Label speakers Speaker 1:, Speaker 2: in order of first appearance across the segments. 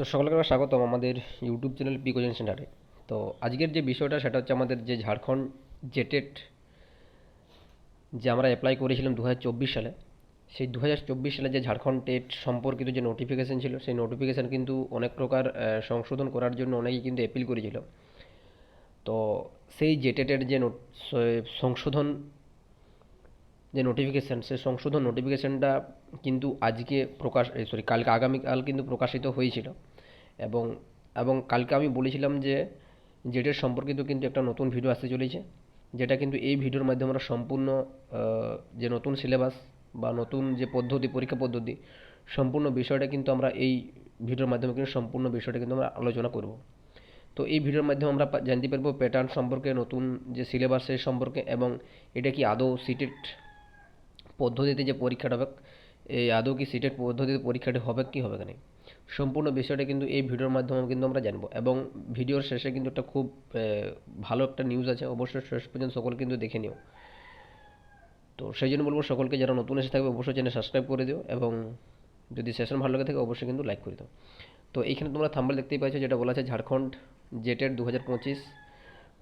Speaker 1: তো সকলকে স্বাগতম আমাদের ইউটিউব চ্যানেল পি কোচিং সেন্টারে তো আজকের যে বিষয়টা সেটা হচ্ছে আমাদের যে ঝাড়খণ্ড জেটেট যে আমরা অ্যাপ্লাই করেছিলাম দু হাজার চব্বিশ সালে, সেই দু হাজার চব্বিশ সালে যে ঝাড়খণ্ড টেট সম্পর্কিত যে নোটিফিকেশান ছিল, সেই নোটিফিকেশান কিন্তু অনেক প্রকার সংশোধন করার জন্য অনেকেই কিন্তু অ্যাপিল করেছিল। তো সেই জেটেটের যে সংশোধন যে নোটিফিকেশান সেই সংশোধন নোটিফিকেশানটা কিন্তু আজকে প্রকাশ সরি কালকে, আগামীকাল কিন্তু প্রকাশিত হয়েছিল। এবং এবং কালকে আমি বলেছিলাম যে জেটের সম্পর্কিত কিন্তু একটা নতুন ভিডিও আসতে চলেছে। যেটা কিন্তু এই ভিডিওর মাধ্যমে আমরা সম্পূর্ণ যে নতুন সিলেবাস বা নতুন যে পদ্ধতি, পরীক্ষা পদ্ধতি, সম্পূর্ণ বিষয়টা কিন্তু আমরা এই ভিডিওর মাধ্যমে কিন্তু সম্পূর্ণ বিষয়টা কিন্তু আমরা আলোচনা করব। তো এই ভিডিওর মাধ্যমে আমরা জানতে পারব প্যাটার্ন সম্পর্কে, নতুন যে সিলেবাস সেই সম্পর্কে এবং এটা কি আদৌ সিটেট পদ্ধতিতে যে পরীক্ষাটা হবে, এই আদৌ কি সিটেট পদ্ধতিতে পরীক্ষাটি হবে কি হবে না সম্পূর্ণ বিষয়টা কিন্তু এই ভিডিওর মাধ্যমে কিন্তু আমরা জানব। এবং ভিডিওর শেষে কিন্তু একটা খুব ভালো একটা নিউজ আছে, অবশ্যই শেষ পর্যন্ত সকল কিন্তু দেখে নিও। তো সেই জন্য বলব সকলকে যারা নতুন এসে থাকবে, অবশ্যই চ্যানেল সাবস্ক্রাইব করে দিও এবং যদি সেশন ভালো লাগে থাকে, অবশ্যই কিন্তু লাইক করে দাও। তো এইখানে তোমরা থাম্বল দেখতেই পাচ্ছ যেটা বলা আছে ঝাড়খণ্ড জেটের দু হাজার পঁচিশ।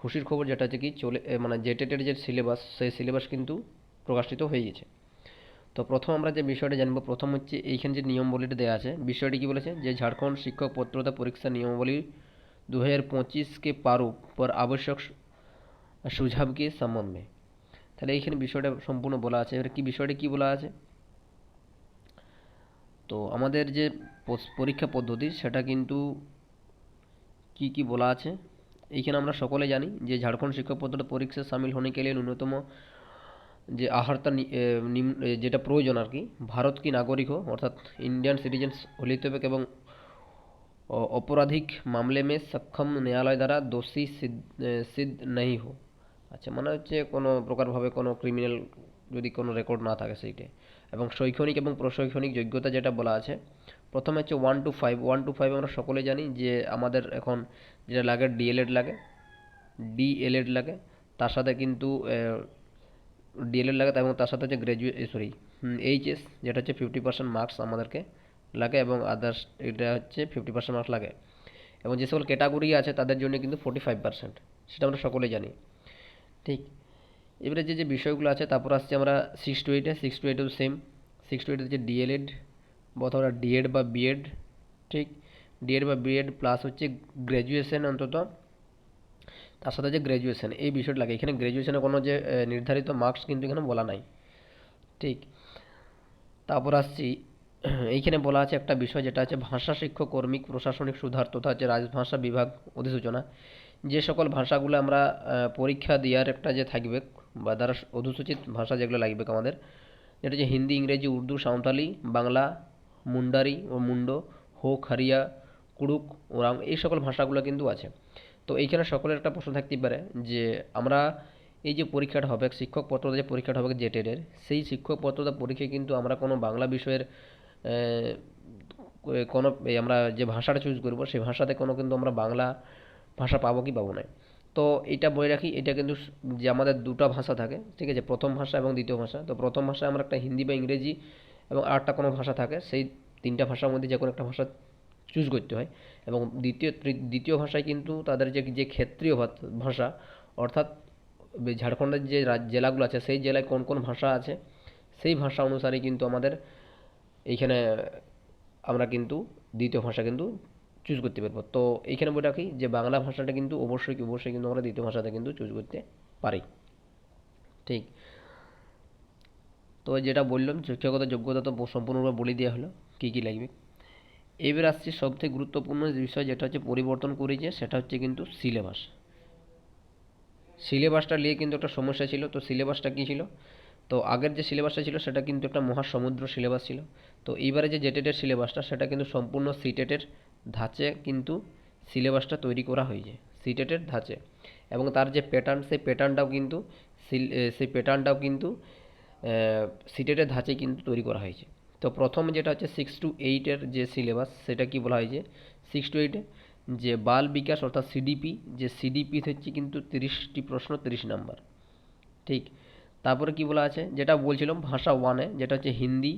Speaker 1: খুশির খবর যেটা হচ্ছে কি, চলে মানে জেটেটের যে সিলেবাস সেই সিলেবাস কিন্তু প্রকাশিত হয়ে গেছে। তো প্রথম আমরা যে বিষয়টা জানব, প্রথম হচ্ছে এইখানে যে নিয়মাবলীটা দেওয়া আছে, বিষয়টি কী বলেছে? যে ঝাড়খণ্ড শিক্ষক পত্রতা পরীক্ষা নিয়মাবলী দু হাজার পঁচিশকে পারো পর আবশ্যক সুঝাবকে সম্বন্ধে তাহলে এইখানে বিষয়টা সম্পূর্ণ বলা আছে। এবার কি বিষয়টা কী বলা আছে? তো আমাদের যে পরীক্ষা পদ্ধতি, সেটা কিন্তু কি কি বলা আছে? এইখানে আমরা সকলে জানি যে ঝাড়খণ্ড শিক্ষক পদ্ধতি পরীক্ষা সামিল হনে কে লিয়ে ন্যূনতম যে এ, যেটা প্রয়োজন আর কি ভারত কি নাগরিক হো অর্থাৎ ইন্ডিয়ান সিটিজেন্স হলেই হবে এবং অপরাধিক মামলে মে সক্ষম ন্যায়ালয় দ্বারা দোষী সিদ্ধ সিদ্ধ নেই হো আচ্ছা মানে হচ্ছে কোনো প্রকারভাবে কোনো ক্রিমিনাল যদি কোনো রেকর্ড না থাকে সেইটে। এবং শৈক্ষণিক এবং প্রশৈক্ষণিক যোগ্যতা যেটা বলা আছে প্রথমে হচ্ছে one two five one two five আমরা সকলে জানি যে আমাদের এখন যেটা লাগে ডিএলএড লাগে ডিএলএড লাগে তার সাথে কিন্তু ডিএলএড লাগে এবং তার সাথে হচ্ছে গ্র্যাজুয়েট সরি এইচএস যেটা হচ্ছে ফিফটি পার্সেন্ট মার্কস আমাদেরকে লাগে এবং আদার্স এটা হচ্ছে ফিফটি পার্সেন্ট মার্কস লাগে। এবং যে সকল ক্যাটাগরি আছে তাদের জন্য কিন্তু ফোর্টি ফাইভ পার্সেন্ট সেটা আমরা সকলেই জানি। ঠিক? এবারে যে যে বিষয়গুলো আছে, তারপর আসছে আমরা সিক্স টু এইটে সিক্স টু এইটেও সেম সিক্স টু এইট হচ্ছে ডিএলএড অথবা ডিএড বা বিএড ঠিক? ডিএড বা বিএড প্লাস হচ্ছে গ্র্যাজুয়েশন অন্তত তার সাথে যে গ্র্যাজুয়েশন এই বিষয়টা লাগে। এখানে গ্র্যাজুয়েশনে কোনো যে নির্ধারিত মার্কস কিন্তু এখানে বলা নাই। ঠিক? তারপর আসছি, এইখানে বলা আছে একটা বিষয় যেটা আছে, ভাষা শিক্ষক কর্মিক প্রশাসনিক সুধার তথা হচ্ছে রাজভাষা বিভাগ অধিসূচনা। যে সকল ভাষাগুলো আমরা পরীক্ষা দেওয়ার একটা যে থাকবে, বা দ্বারা অধিসূচিত ভাষা যেগুলো লাগবে আমাদের, যেটা হচ্ছে হিন্দি, ইংরেজি, উর্দু, সাঁওতালি, বাংলা, মুন্ডারি ও মুন্ডো, হো, খারিয়া, কুড়ুক, ওরাং, এই সকল ভাষাগুলো কিন্তু আছে। তো এইখানে সকলের একটা প্রশ্ন থাকতেই পারে যে আমরা এই যে পরীক্ষাটা হবে শিক্ষক পত্রতা যে পরীক্ষাটা হবে জেটেডের সেই শিক্ষক পত্রতা পরীক্ষায় কিন্তু আমরা কোনো বাংলা বিষয়ের কোনো আমরা যে ভাষাটা চুজ করব, সেই ভাষাতে কোনো কিন্তু আমরা বাংলা ভাষা পাবো কি পাবো না। তো এটা বলে রাখি, এটা কিন্তু যে আমাদের দুটো ভাষা থাকে, ঠিক আছে, প্রথম ভাষা এবং দ্বিতীয় ভাষা। তো প্রথম ভাষায় আমরা একটা হিন্দি বা ইংরেজি এবং আরেকটা কোনো ভাষা থাকে, সেই তিনটা ভাষার মধ্যে যে কোনো একটা ভাষা চুজ করতে হয়। এবং দ্বিতীয় দ্বিতীয় ভাষায় কিন্তু তাদের যে যে ক্ষেত্রীয় ভাষা, অর্থাৎ ঝাড়খণ্ডের যে জেলাগুলো আছে, সেই জেলায় কোন কোন ভাষা আছে, সেই ভাষা অনুসারে কিন্তু আমাদের এইখানে আমরা কিন্তু দ্বিতীয় ভাষা কিন্তু চুজ করতে পারব। তো এইখানে বলে রাখি যে, বাংলা ভাষাটা কিন্তু অবশ্যই অবশ্যই কিন্তু আমরা দ্বিতীয় ভাষাতে কিন্তু চুজ করতে পারি। ঠিক? তো যেটা বললাম, শিক্ষাগত যোগ্যতা তো সম্পূর্ণভাবে বলে দেওয়া হলো। কী কী লাগবে? এবার আসছে সবথেকে গুরুত্বপূর্ণ বিষয় যেটা হচ্ছে পরিবর্তন করেছে, সেটা হচ্ছে কিন্তু সিলেবাস সিলেবাসটা নিয়ে কিন্তু একটা সমস্যা ছিল, তো সিলেবাসটা কী ছিল? তো আগের যে সিলেবাসটা ছিল, সেটা কিন্তু একটা মহাসমুদ্র সিলেবাস ছিল। তো এইবারে যে জেটেটের সিলেবাসটা সেটা কিন্তু সম্পূর্ণ সিটেটের ধাঁচে কিন্তু সিলেবাসটা তৈরি করা হয়েছে সিটেটের ধাঁচে। এবং তার যে প্যাটার্ন সেই প্যাটার্নটাও কিন্তু সেই প্যাটার্নটাও কিন্তু সিটেটের ধাঁচে কিন্তু তৈরি করা হয়েছে। তো প্রথম যেটা হচ্ছে সিক্স টু এইটের যে সিলেবাস সেটা কি বলা হয়েছে সিক্স টু এইটে যে বাল বিকাশ অর্থাৎ সিডিপি যে সিডিপি হচ্ছে কিন্তু তিরিশটি প্রশ্ন তিরিশ নাম্বার ঠিক তারপরে কি বলা আছে যেটা বলছিলাম ভাষা ওয়ানে যেটা হচ্ছে হিন্দি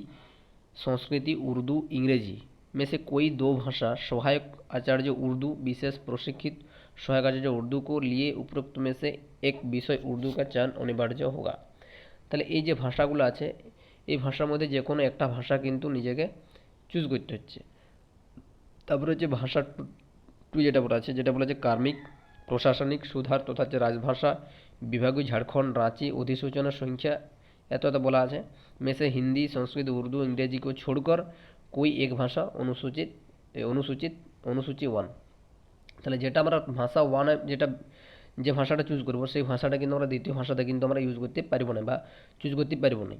Speaker 1: সংস্কৃতি উর্দু ইংরেজি में से कोई दो भाषा सहायक आचार्य उर्दू विशेष प्रशिक्षित सहायक आचार्य उर्दू को लिए उपरोक्त में से एक विषय उर्दू का चयन অনিবার্য হোগা তাহলে এই যে ভাষাগুলো আছে এই ভাষার মধ্যে যে কোনো একটা ভাষা কিন্তু নিজেকে চুজ করতে হচ্ছে। তারপরে হচ্ছে ভাষা টু যেটা বলা আছে, যেটা বলা হচ্ছে কার্মিক, প্রশাসনিক, সুধার তথা হচ্ছে রাজভাষা, বিভাগীয় ঝাড়খণ্ড, রাঁচি, অধিসূচনা, সংখ্যা, এত এত বলা আছে। মেসে হিন্দি, সংস্কৃত, উর্দু, ইংরেজি, কো, ছোড়কর, কই এক ভাষা, অনুসূচিত অনুসূচিত, অনুসূচি ওয়ান তাহলে যেটা আমরা ভাষা ওয়ানে যেটা, যে ভাষাটা চুজ করব, সেই ভাষাটা কিন্তু আমরা দ্বিতীয় ভাষাটা কিন্তু আমরা ইউজ করতে পারব না বা চুজ করতে পারব না।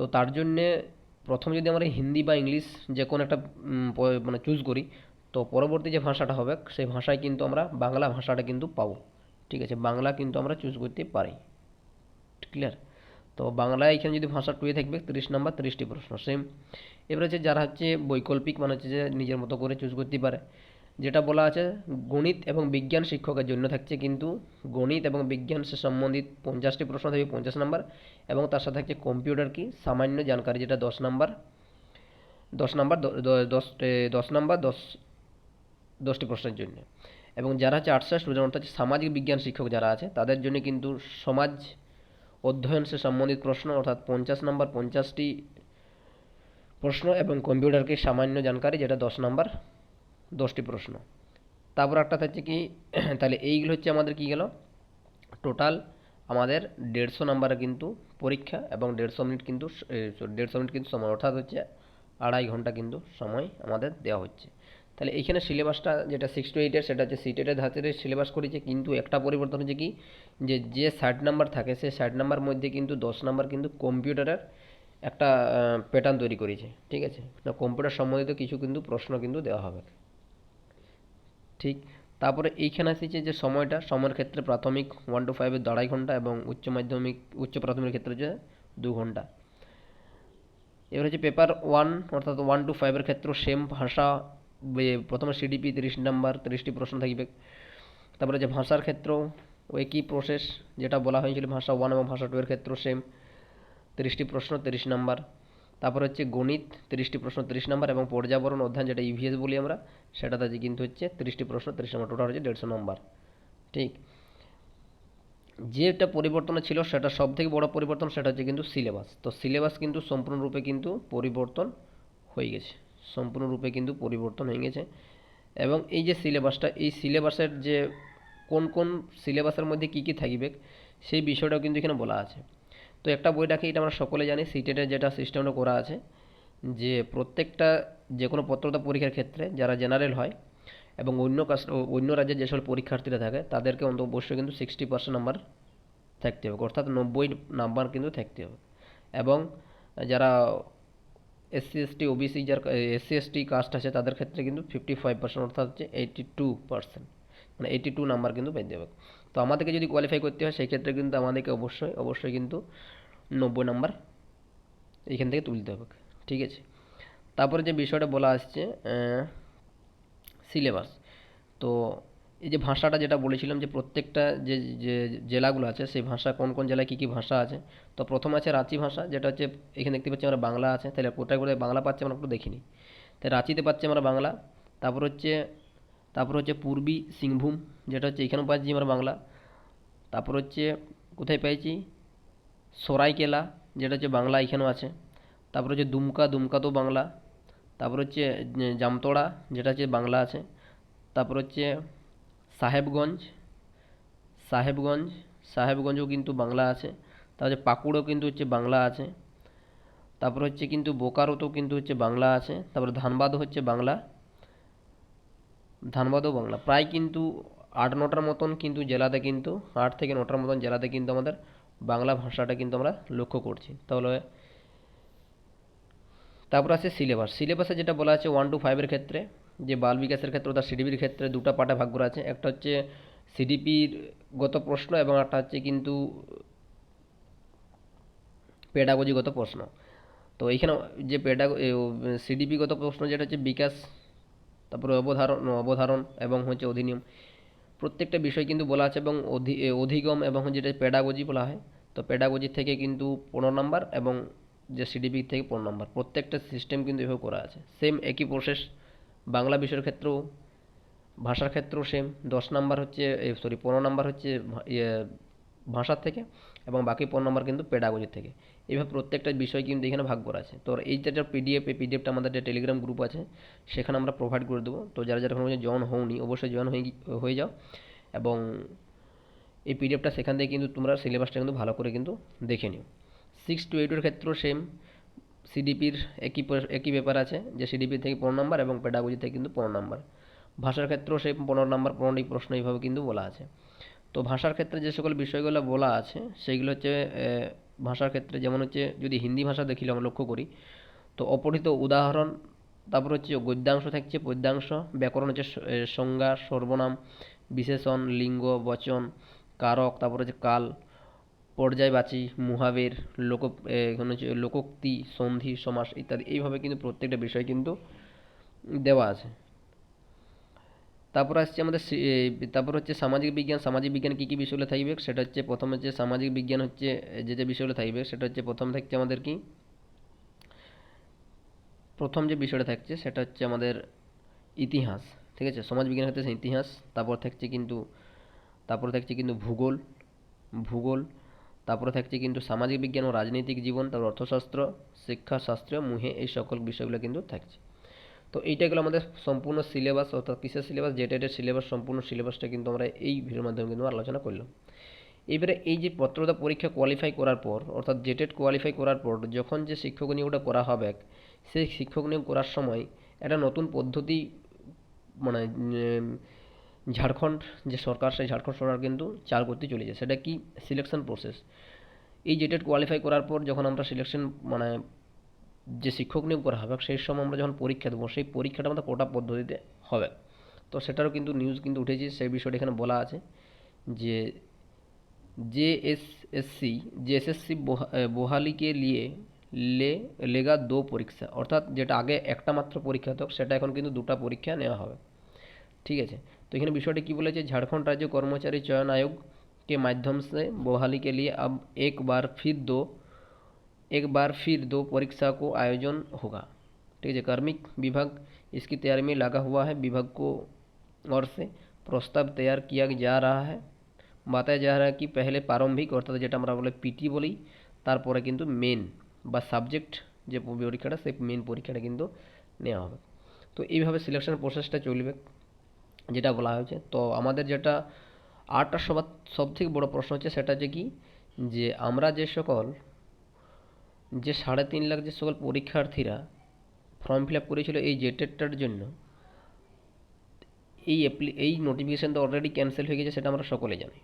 Speaker 1: তো তার জন্যে প্রথম যদি আমরা হিন্দি বা ইংলিশ যে কোনো একটা মানে চুজ করি, তো পরবর্তী যে ভাষাটা হবে, সেই ভাষায় কিন্তু আমরা বাংলা ভাষাটা কিন্তু পাবো। ঠিক আছে, বাংলা কিন্তু আমরা চুজ করতে পারি। ক্লিয়ার তো বাংলায় এখানে যদি ভাষা টুয়ে থাকবে, তিরিশ নাম্বার, তিরিশটি প্রশ্ন সেম এবার হচ্ছে যারা হচ্ছে বৈকল্পিক মানে হচ্ছে যে নিজের মতো করে চুজ করতে পারে যেটা বলা আছে গণিত এবং বিজ্ঞান শিক্ষকের জন্য থাকছে কিন্তু গণিত এবং বিজ্ঞান সে সম্বন্ধিত পঞ্চাশটি প্রশ্ন থাকবে, পঞ্চাশ নাম্বার, এবং তার সাথে থাকছে কম্পিউটার কি? সামান্য জানকারি, যেটা দশ নাম্বার। দশ নাম্বার দশ দশ নাম্বার, দশ, দশটি প্রশ্নের জন্য। এবং যারা হচ্ছে আর্টসের স্টুডেন্ট অর্থাৎ সামাজিক বিজ্ঞান শিক্ষক যারা আছে, তাদের জন্য কিন্তু সমাজ অধ্যয়ন সে সম্বন্ধিত প্রশ্ন, অর্থাৎ পঞ্চাশ নাম্বার, পঞ্চাশটি প্রশ্ন এবং কম্পিউটারকে সামান্য জানকারি, যেটা দশ নাম্বার। দশটি প্রশ্ন। তারপর একটা থাকছে কি, তাহলে এইগুলো হচ্ছে আমাদের কি গেল? টোটাল আমাদের দেড়শো নাম্বারে কিন্তু পরীক্ষা এবং দেড়শো মিনিট কিন্তু দেড়শো মিনিট কিন্তু সময়। অর্থাৎ হচ্ছে আড়াই ঘণ্টা কিন্তু সময় আমাদের দেওয়া হচ্ছে। তাহলে এইখানে সিলেবাসটা যেটা সিক্স টু এইটের সেটা হচ্ছে সিটেটের ধাতের সিলেবাস করেছে, কিন্তু একটা পরিবর্তন হচ্ছে কি, যে যে ষাট নাম্বার থাকে, সেই ষাট নাম্বার মধ্যে কিন্তু দশ নাম্বার কিন্তু কম্পিউটারের একটা প্যাটার্ন তৈরি করেছে। ঠিক আছে? তো কম্পিউটার সম্বন্ধিত কিছু কিন্তু প্রশ্ন কিন্তু দেওয়া হবে। ঠিক। তারপরে এইখানে আসছে যে সময়টা, সময়ের ক্ষেত্রে প্রাথমিক ওয়ান টু ফাইভের আড়াই ঘণ্টা এবং উচ্চ মাধ্যমিক, উচ্চ প্রাথমিক ক্ষেত্রে হচ্ছে দু ঘণ্টা। এবার হচ্ছে পেপার ওয়ান অর্থাৎ ওয়ান টু ফাইভের ক্ষেত্রে সেম ভাষা প্রথমে সিডিপি তিরিশ নাম্বার তিরিশটি প্রশ্ন থাকবে। তারপরে যে ভাষার ক্ষেত্রেও একই প্রসেস যেটা বলা হয়েছিল ভাষা ওয়ান এবং ভাষা টু এর ক্ষেত্রেও সেম তিরিশটি প্রশ্ন, তিরিশ নাম্বার তারপর হচ্ছে গণিত, তিরিশটি প্রশ্ন, তিরিশ নাম্বার এবং পর্যাবরণ অধ্যয়ন যেটা ইভিএস বলি আমরা, সেটাতে আছে কিন্তু হচ্ছে তিরিশটি প্রশ্ন, তিরিশ নাম্বার টোটাল হচ্ছে দেড়শো নম্বর। ঠিক? যেটা পরিবর্তন ছিল সেটা সব থেকে বড় পরিবর্তন সেটা হচ্ছে কিন্তু সিলেবাস। তো সিলেবাস কিন্তু সম্পূর্ণরূপে কিন্তু পরিবর্তন হয়ে গেছে। সম্পূর্ণরূপে কিন্তু পরিবর্তন হয়ে গেছে। এবং এই যে সিলেবাসটা, এই সিলেবাসের যে কোন কোন সিলেবাসের মধ্যে কী কী থাকবে, সেই বিষয়টাও কিন্তু এখানে বলা আছে। তো একটা বই রাখি, এটা আমরা সকলে জানি সিটেটের যেটা সিস্টেমটা করা আছে, যে প্রত্যেকটা যে কোনো পত্রতা পরীক্ষার ক্ষেত্রে যারা জেনারেল হয় এবং অন্য কাস্ট, অন্য রাজ্যের যে সকল পরীক্ষার্থীরা থাকে, তাদেরকে অন্তত অবশ্যই কিন্তু সিক্সটি পার্সেন্ট নাম্বার থাকতে হবে, অর্থাৎ নব্বই নাম্বার কিন্তু থাকতে হবে। এবং যারা এসসি এসটি ওবিসি যার এসসি এসটি কাস্ট আছে, তাদের ক্ষেত্রে কিন্তু ফিফটি ফাইভ পার্সেন্ট অর্থাৎ হচ্ছে এইটি টু পার্সেন্ট মানে এইটি টু নাম্বার কিন্তু পেতে হবে। তো আমাদেরকে যদি কোয়ালিফাই করতে হয় সেই ক্ষেত্রে কিন্তু আমাদেরকে অবশ্যই অবশ্যই কিন্তু নব্বই নাম্বার এইখান থেকে তুলতে হবে, ঠিক আছে? তারপরে যে বিষয়টা বলা আসছে সিলেবাস তো এই যে ভাষাটা যেটা বলেছিলাম যে প্রত্যেকটা যে যে জেলাগুলো আছে, সেই ভাষা কোন কোন জেলায় কী কী ভাষা আছে, তো প্রথম আছে রাঁচি ভাষা, যেটা হচ্ছে এখানে দেখতে পাচ্ছি আমরা বাংলা আছে, তাহলে কোথায় কোথায় বাংলা পাচ্ছি আমরা একটু দেখিনি তাই রাঁচিতে পাচ্ছি আমরা বাংলা, তারপর হচ্ছে তারপর হচ্ছে পূর্বী সিংভূম, যেটা হচ্ছে এখানেও পাচ্ছি আমরা বাংলা তারপর হচ্ছে কোথায় পেয়েছি? সরাইকেলা, যেটা হচ্ছে বাংলা এখানেও আছে। তারপর হচ্ছে দুমকা দুমকা তো বাংলা। তারপর হচ্ছে জামতড়া যেটা হচ্ছে বাংলা আছে। তারপর হচ্ছে সাহেবগঞ্জ সাহেবগঞ্জ, সাহেবগঞ্জও কিন্তু বাংলা আছে। তারপর হচ্ছে পাকুড়ও কিন্তু হচ্ছে বাংলা আছে। তারপর হচ্ছে কিন্তু বোকারোতেও কিন্তু হচ্ছে বাংলা আছে। তারপর ধানবাদও হচ্ছে বাংলা। ধানবাদও বাংলা। প্রায় কিন্তু আট নটার মতন কিন্তু জেলাতে কিন্তু, আট থেকে নটার মতন জেলাতে কিন্তু আমাদের বাংলা ভাষাটা কিন্তু আমরা লক্ষ্য করছি। তাহলে তারপর আছে সিলেবাস। সিলেবাসে যেটা বলা আছে ওয়ান টু ফাইভের ক্ষেত্রে, যে বাল বিকাশের ক্ষেত্রে অর্থাৎ সিডিপির ক্ষেত্রে দুটো পার্টে ভাগ করা আছে। একটা হচ্ছে সিডিপির গত প্রশ্ন এবং একটা হচ্ছে কিন্তু পেডাগোজিগত প্রশ্ন। তো এইখানে যে পেডাগো সিডিপিগত প্রশ্ন যেটা হচ্ছে বিকাশ, তারপরে অবধারণ অবধারণ এবং হচ্ছে অধিনিয়ম। প্রত্যেকটা বিষয় কিন্তু বলা আছে এবং অধিগম এবং যেটা পেডাগোজি বলা হয়, তো পেডাগোজি থেকে কিন্তু পনেরো নাম্বার এবং যে সিডিপি থেকে পনেরো নম্বর। প্রত্যেকটা সিস্টেম কিন্তু এভাবে করা আছে। সেম একই প্রসেস বাংলা বিষয়ের ক্ষেত্রেও, ভাষার ক্ষেত্রেও সেম দশ নাম্বার হচ্ছে সরি পনেরো নাম্বার হচ্ছে ভাষার থেকে। এবং বাকি পনেরো নাম্বার কিন্তু পেডাগজি থেকে। এইভাবে প্রত্যেকটা বিষয় কিন্তু এখানে ভাগ করা আছে। তো এইটা যে পিডিএফ এই পিডিএফটা আমাদের যে টেলিগ্রাম গ্রুপ আছে, সেখানে আমরা প্রোভাইড করে দেবো। তো যারা যারা এখন জয়েন হওনি, অবশ্যই জয়েন হয়ে হয়ে যাও। এবং এই পিডিএফটা সেখান থেকে কিন্তু তোমরা সিলেবাসটা কিন্তু ভালো করে কিন্তু দেখে নিও। সিক্স টু এইটের ক্ষেত্রেও সেম সিডিপির একই একই ব্যাপার আছে যে সিডিপি থেকে পনেরো নাম্বার এবং পেডাগজি থেকে কিন্তু পনেরো নাম্বার ভাষার ক্ষেত্রেও সেই পনেরো নাম্বার পনেরোটি প্রশ্ন এইভাবে কিন্তু বলা আছে। তো ভাষার ক্ষেত্রে যে সকল বিষয়গুলো বলা আছে সেইগুলো হচ্ছে ভাষার ক্ষেত্রে যেমন হচ্ছে, যদি হিন্দি ভাষা দেখিলে আমরা লক্ষ্য করি, তো অপঠিত উদাহরণ, তারপর হচ্ছে গদ্যাংশ থাকছে, পদ্যাংশ, ব্যাকরণ হচ্ছে সংজ্ঞা, সর্বনাম, বিশেষণ, লিঙ্গ, বচন, কারক, তারপর হচ্ছে কাল, পর্যায়বাচী, মুহাবের, লোক হচ্ছে লোকোক্তি, সন্ধি, সমাস ইত্যাদি, এইভাবে কিন্তু প্রত্যেকটা বিষয় কিন্তু দেওয়া আছে। তারপর আসছে আমাদের তারপর হচ্ছে সামাজিক বিজ্ঞান। সামাজিক বিজ্ঞান কী কী বিষয়গুলো থাকবে? সেটা হচ্ছে প্রথম হচ্ছে সামাজিক বিজ্ঞান হচ্ছে যে যে বিষয়গুলো থাকবে, সেটা হচ্ছে প্রথম থাকছে আমাদের কি? প্রথম যে বিষয়টা থাকছে, সেটা হচ্ছে আমাদের ইতিহাস। ঠিক আছে? সমাজ বিজ্ঞান হচ্ছে ইতিহাস, তারপর থাকছে কিন্তু, তারপর থাকছে কিন্তু ভূগোল ভূগোল, তারপরে থাকছে কিন্তু সামাজিক বিজ্ঞান ও রাজনৈতিক জীবন, তারপর অর্থশাস্ত্র, শিক্ষাশাস্ত্র, মুহে এই সকল বিষয়গুলো কিন্তু থাকছে। তো এইটা গেলো আমাদের সম্পূর্ণ সিলেবাস অর্থাৎ কিসের সিলেবাস জেটেটের সিলেবাস সম্পূর্ণ সিলেবাসটা কিন্তু আমরা এই ভিডিওর মাধ্যমে কিন্তু আলোচনা করলাম। এবারে এই যে পত্রতা পরীক্ষা কোয়ালিফাই করার পর, অর্থাৎ জেটেড কোয়ালিফাই করার পর, যখন যে শিক্ষক নিয়োগটা করা হবে, সেই শিক্ষক নিয়োগ করার সময় একটা নতুন পদ্ধতি মানে ঝাড়খণ্ড, যে সরকার, সেই ঝাড়খণ্ড সরকার কিন্তু চাল করতে চলেছে। সেটা কি? সিলেকশন প্রসেস এই জেটেড কোয়ালিফাই করার পর যখন আমরা সিলেকশন মানে যে শিক্ষক নিয়োগ করা হবে সেই সময় আমরা যখন পরীক্ষা দেবো সেই পরীক্ষাটা আমাদের কোটা পদ্ধতিতে হবে তো সেটারও কিন্তু নিউজ কিন্তু উঠেছে সেই বিষয়টা এখানে বলা আছে যে J S S C J S S C বহালি কে লিয়ে লে লেগা দো পরীক্ষা অর্থাৎ যেটা আগে একটা মাত্র পরীক্ষা হতো সেটা এখন কিন্তু দুটো পরীক্ষা নেওয়া হবে ঠিক আছে তো এখানে বিষয়টি কি বলেছে झारखंड राज्य कर्मचारी चयन आयोग के माध्यम से बहाली के लिए अब एक बार फिर दो एक बार फिर दो परीक्षा को आयोजन होगा ठीक है कार्मिक विभाग इसकी तैयारी में लगा हुआ है विभाग को ओर से प्रस्ताव तैयार किया जा रहा है बताया जा रहा है कि पहले প্রারম্ভিক অর্থাৎ যেটা আমরা বলে পিটি বলি তারপরে কিন্তু মেন বা সাবজেক্ট যে পরীক্ষাটা সেই মেন পরীক্ষাটা কিন্তু নেওয়া হবে তো এইভাবে সিলেকশন প্রসেসটা চলবে যেটা বলা হয়েছে তো আমাদের যেটা আটটা সবার সব থেকে বড়ো প্রশ্ন হচ্ছে সেটা হচ্ছে কি যে আমরা যে সকল যে সাড়ে তিন লাখ যে সকল পরীক্ষার্থীরা ফর্ম ফিল আপ করেছিল এই জেটেডটার জন্য, এই অ্যাপ্লি এই নোটিফিকেশান তো অলরেডি ক্যান্সেল হয়ে গেছে, সেটা আমরা সকলে জানি।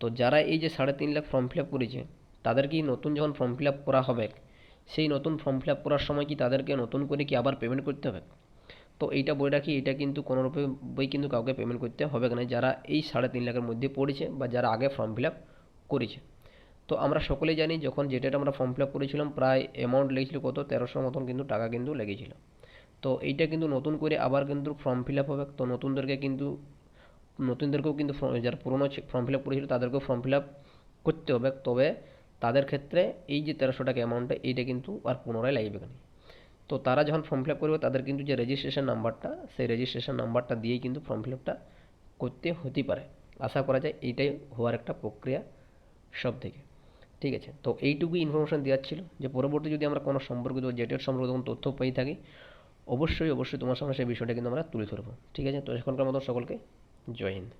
Speaker 1: তো যারা এই যে সাড়ে তিন লাখ ফর্ম ফিল আপ করেছে তাদেরকে নতুন যখন ফর্ম ফিল আপ করা হবে, সেই নতুন ফর্ম ফিল আপ করার সময় কি তাদেরকে নতুন করে কি আবার পেমেন্ট করতে হবে? তো এইটা বই রাখি, এটা কিন্তু কোনোরূপে বই কিন্তু কাউকে পেমেন্ট করতে হবে না। যারা এই সাড়ে তিন লাখের মধ্যে পড়েছে বা যারা আগে ফর্ম ফিল আপ করেছে। তো আমরা সকলেই জানি যখন যেটা আমরা ফর্ম ফিল আপ করেছিলাম, প্রায় অ্যামাউন্ট লেগেছিল কত? তেরোশো মতন কিন্তু টাকা কিন্তু লেগেছিল। তো এইটা কিন্তু নতুন করে আবার কিন্তু ফর্ম ফিল আপ হবে। তো নতুনদেরকে কিন্তু, নতুনদেরকেও কিন্তু যারা পুরনো ফর্ম ফিল আপ করেছিল, তাদেরকেও ফর্ম ফিল আপ করতে হবে। তবে তাদের ক্ষেত্রে এই যে তেরোশো টাকা অ্যামাউন্টটা এইটা কিন্তু আর পুনরায় লাগবে না তো তারা যখন ফর্ম ফিল আপ করবে, তাদের কিন্তু যে রেজিস্ট্রেশন নাম্বারটা সেই রেজিস্ট্রেশন নাম্বারটা দিয়েই কিন্তু ফর্ম ফিল আপটা করতে হতে পারে। আশা করা যায় এইটাই হওয়ার একটা প্রক্রিয়া সব থেকে ঠিক আছে। তো এইটুকুই ইনফরমেশান দেওয়ার ছিল। যে পরবর্তী যদি আমরা কোনো সম্পর্কিত জেটের সম্পর্কে যখন তথ্য পেয়ে থাকি, অবশ্যই অবশ্যই তোমার সামনে সেই বিষয়টা কিন্তু আমরা তুলে ধরবো। ঠিক আছে? তো এখনকার মতো সকলকে জয় হিন্দ।